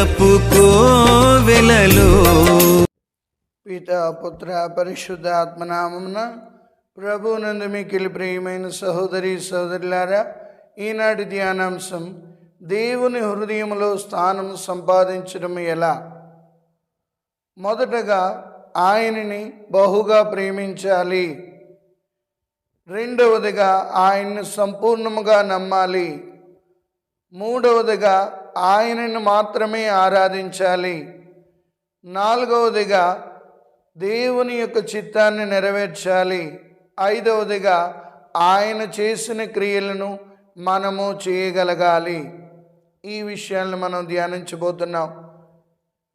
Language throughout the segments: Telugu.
పరలోకపు కోవెలలో పిత పుత్ర పరిశుద్ధ ఆత్మనామమున ప్రభునందు మికిలి ప్రియమైన సహోదరి సహోదరులారా ఈనాటి ధ్యానాంశం దేవుని హృదయంలో స్థానం సంపాదించడం ఎలా? మొదటగా ఆయనని బహుగా ప్రేమించాలి. రెండవదిగా ఆయన్ని సంపూర్ణముగా నమ్మాలి. మూడవదిగా ఆయనను మాత్రమే ఆరాధించాలి. నాలుగవదిగా దేవుని యొక్క చిత్తాన్ని నెరవేర్చాలి. ఐదవదిగా ఆయన చేసిన క్రియలను మనము చేయగలగాలి. ఈ విషయాలను మనం ధ్యానించబోతున్నాం.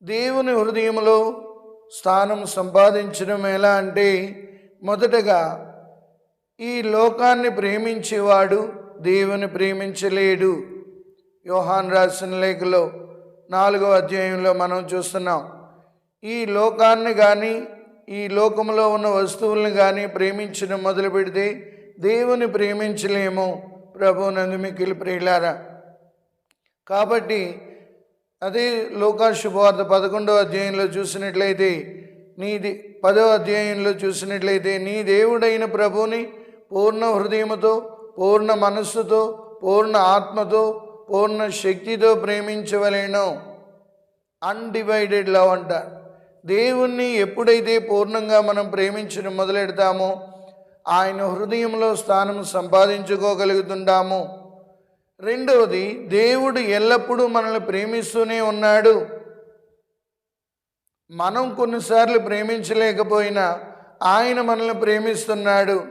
దేవుని హృదయంలో స్థానం సంపాదించడం ఎలా అంటే మొదటగా ఈ లోకాన్ని ప్రేమించేవాడు దేవుని ప్రేమించలేడు. యోహాన్ రాసిన లేఖలో నాలుగో అధ్యాయంలో మనం చూస్తున్నాం ఈ లోకాన్ని కానీ ఈ లోకంలో ఉన్న వస్తువుల్ని కానీ ప్రేమించడం మొదలు పెడితే దేవుని ప్రేమించలేము. ప్రభు నందు మిక్కిలి ప్రియులారా. కాబట్టి అదే లోకా శుభవార్త పదకొండో అధ్యాయంలో చూసినట్లయితే నీది పదో అధ్యాయంలో చూసినట్లయితే నీ దేవుడైన ప్రభుని పూర్ణ హృదయముతో పూర్ణ మనస్సుతో పూర్ణ ఆత్మతో పూర్ణ శక్తితో ప్రేమించవలేను. అన్డివైడెడ్ లవ్ అంటారు దేవుణ్ణి ఎప్పుడైతే పూర్ణంగా మనం ప్రేమించడం మొదలెడతామో ఆయన హృదయంలో స్థానం సంపాదించుకోగలుగుతుంటాము. రెండవది దేవుడు ఎల్లప్పుడూ మనల్ని ప్రేమిస్తూనే ఉన్నాడు. మనం కొన్నిసార్లు ప్రేమించలేకపోయినా ఆయన మనల్ని ప్రేమిస్తున్నాడు.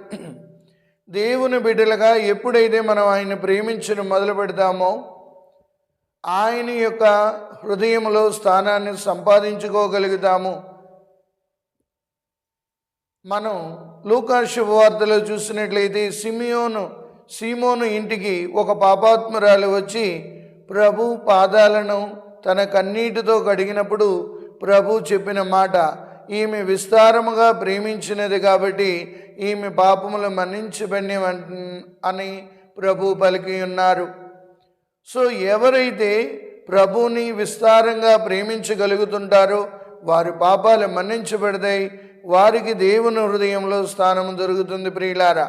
దేవుని బిడ్డలుగా ఎప్పుడైతే మనం ఆయన ప్రేమించడం మొదలు పెడతామో ఆయన యొక్క హృదయంలో స్థానాన్ని సంపాదించుకోగలుగుతాము. మనం లూకా శుభవార్తలో చూసినట్లయితే సిమియోను సీమోను ఇంటికి ఒక పాపాత్మురాలు వచ్చి ప్రభు పాదాలను తన కన్నీటితో కడిగినప్పుడు ప్రభు చెప్పిన మాట ఈమె విస్తారముగా ప్రేమించినది కాబట్టి ఈమె పాపములు మన్నించబడి అని ప్రభు పలికి ఉన్నారు. సో ఎవరైతే ప్రభుని విస్తారంగా ప్రేమించగలుగుతుంటారో వారి పాపాలు మన్నించబడతాయి వారికి దేవుని హృదయంలో స్థానం దొరుకుతుంది ప్రియులారా.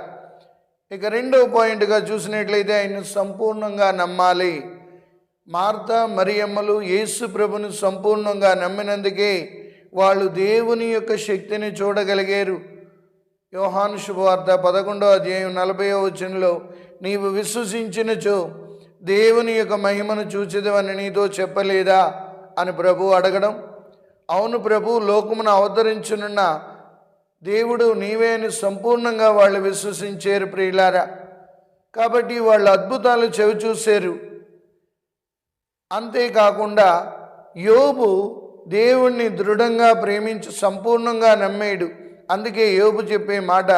ఇక రెండో పాయింట్గా చూసినట్లయితే ఆయన సంపూర్ణంగా నమ్మాలి. మార్త మరియమ్మలు యేసు ప్రభుని సంపూర్ణంగా నమ్మినందుకే వాళ్ళు దేవుని యొక్క శక్తిని చూడగలిగారు. యోహాను శుభవార్త పదకొండో అధ్యాయం నలభైవ వచనంలో నీవు విశ్వసించినచో దేవుని యొక్క మహిమను చూచేదవని నీతో చెప్పలేదా? అని ప్రభు అడగడం. అవును ప్రభు లోకమును అవతరించనున్న దేవుడు నీవే అని సంపూర్ణంగా వాళ్ళు విశ్వసించారు ప్రియులారా. కాబట్టి వాళ్ళు అద్భుతాలు చెవి చూశారు. అంతేకాకుండా యోబు దేవుణ్ణి దృఢంగా ప్రేమించి సంపూర్ణంగా నమ్మేయడు. అందుకే యోబు చెప్పే మాట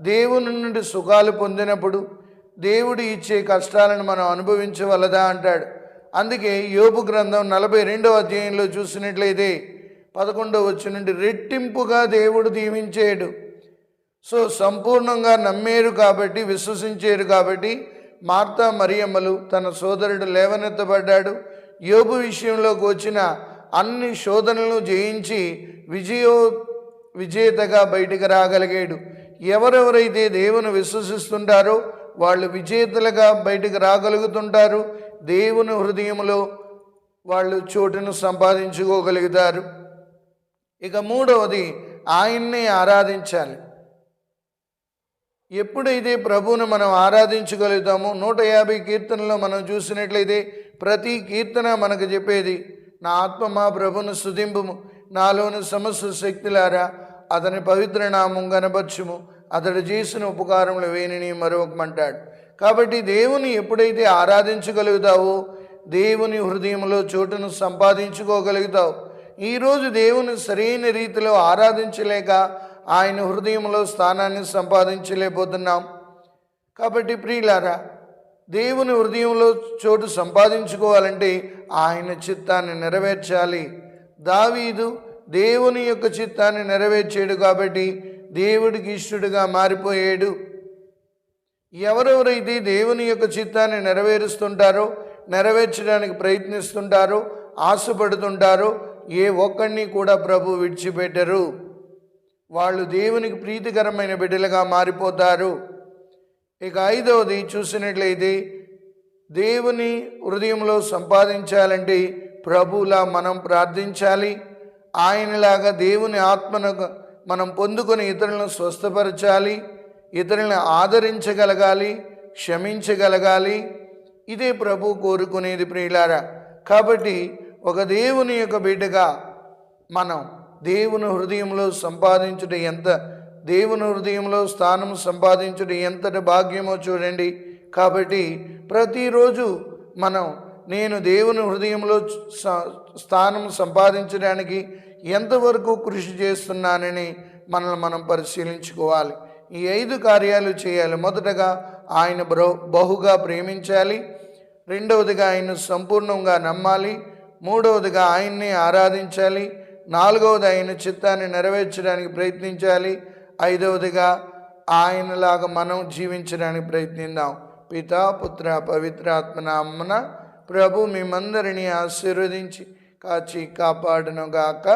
దేవుని నుండి సుఖాలు పొందినప్పుడు దేవుడు ఇచ్చే కష్టాలను మనం అనుభవించవలదా? అంటాడు. అందుకే యోబు గ్రంథం నలభై రెండవ అధ్యాయంలో చూసినట్లయితే పదకొండవ వచ్చి నుండి రెట్టింపుగా దేవుడు దీవించాడు సో సంపూర్ణంగా నమ్మేరు కాబట్టి విశ్వసించేరు కాబట్టి మార్తా మరియమ్మలు తన సోదరుడు లేవనెత్తబడ్డాడు. యోబు విషయంలోకి వచ్చిన అన్ని శోధనలను జయించి విజయో విజేతగా బయటికి రాగలిగాడు. ఎవరెవరైతే దేవుని విశ్వసిస్తుంటారో వాళ్ళు విజేతలుగా బయటికి రాగలుగుతుంటారు. దేవుని హృదయంలో వాళ్ళు చోటును సంపాదించుకోగలుగుతారు. ఇక మూడవది ఆయన్ని ఆరాధించాలి. ఎప్పుడైతే ప్రభువును మనం ఆరాధించగలుగుతామో నూట యాభై కీర్తనలో మనం చూసినట్లయితే ప్రతి కీర్తన మనకు చెప్పేది నా ఆత్మ మా ప్రభును స్థుతింపుము నాలోని సమస్త శక్తులారా అతని పవిత్ర నామం గనపరచుము అతడు చేసిన ఉపకారములు వేణిని మరొకమంటాడు. కాబట్టి దేవుని ఎప్పుడైతే ఆరాధించగలుగుతావో దేవుని హృదయంలో చోటును సంపాదించుకోగలుగుతావు. ఈరోజు దేవుని సరైన రీతిలో ఆరాధించలేక ఆయన హృదయంలో స్థానాన్ని సంపాదించలేకపోతున్నాం. కాబట్టి ప్రియులారా దేవుని హృదయంలో చోటు సంపాదించుకోవాలంటే ఆయన చిత్తాన్ని నెరవేర్చాలి. దావీదు దేవుని యొక్క చిత్తాన్ని నెరవేర్చాడు కాబట్టి దేవుడికి ఇష్టడుగా మారిపోయాడు. ఎవరెవరైతే దేవుని యొక్క చిత్తాన్ని నెరవేరుస్తుంటారో నెరవేర్చడానికి ప్రయత్నిస్తుంటారో ఆశపడుతుంటారో ఏ ఒక్కడిని కూడా ప్రభు విడిచిపెట్టరు. వాళ్ళు దేవునికి ప్రీతికరమైన బిడ్డలుగా మారిపోతారు. ఇక ఐదవది చూసినట్లయితే దేవుని హృదయంలో సంపాదించాలంటే ప్రభులా మనం ప్రార్థించాలి. ఆయనలాగా దేవుని ఆత్మను మనం పొందుకొని ఇతరులను స్వస్థపరచాలి. ఇతరులను ఆదరించగలగాలి క్షమించగలగాలి. ఇదే ప్రభు కోరుకునేది ప్రియులారా. కాబట్టి ఒక దేవుని యొక్క బిడ్డగా మనం దేవుని హృదయంలో సంపాదించుట ఎంత దేవుని హృదయంలో స్థానం సంపాదించడం ఎంతటి భాగ్యమో చూడండి. కాబట్టి ప్రతిరోజు మనం నేను దేవుని హృదయంలో స్థానం సంపాదించడానికి ఎంతవరకు కృషి చేస్తున్నానని మనల్ని మనం పరిశీలించుకోవాలి. ఈ ఐదు కార్యాలు చేయాలి. మొదటగా ఆయన బ్రో బహుగా ప్రేమించాలి. రెండవదిగా ఆయన్ను సంపూర్ణంగా నమ్మాలి. మూడవదిగా ఆయన్ని ఆరాధించాలి. నాలుగవది ఆయన చిత్తాన్ని నెరవేర్చడానికి ప్రయత్నించాలి. ఐదవదిగా ఆయనలాగా మనం జీవించడానికి ప్రయత్నిద్దాం. పితా పుత్ర పవిత్రాత్మనామన ప్రభు మిమ్మందరినీ ఆశీర్వదించి కాచి కాపాడును గాక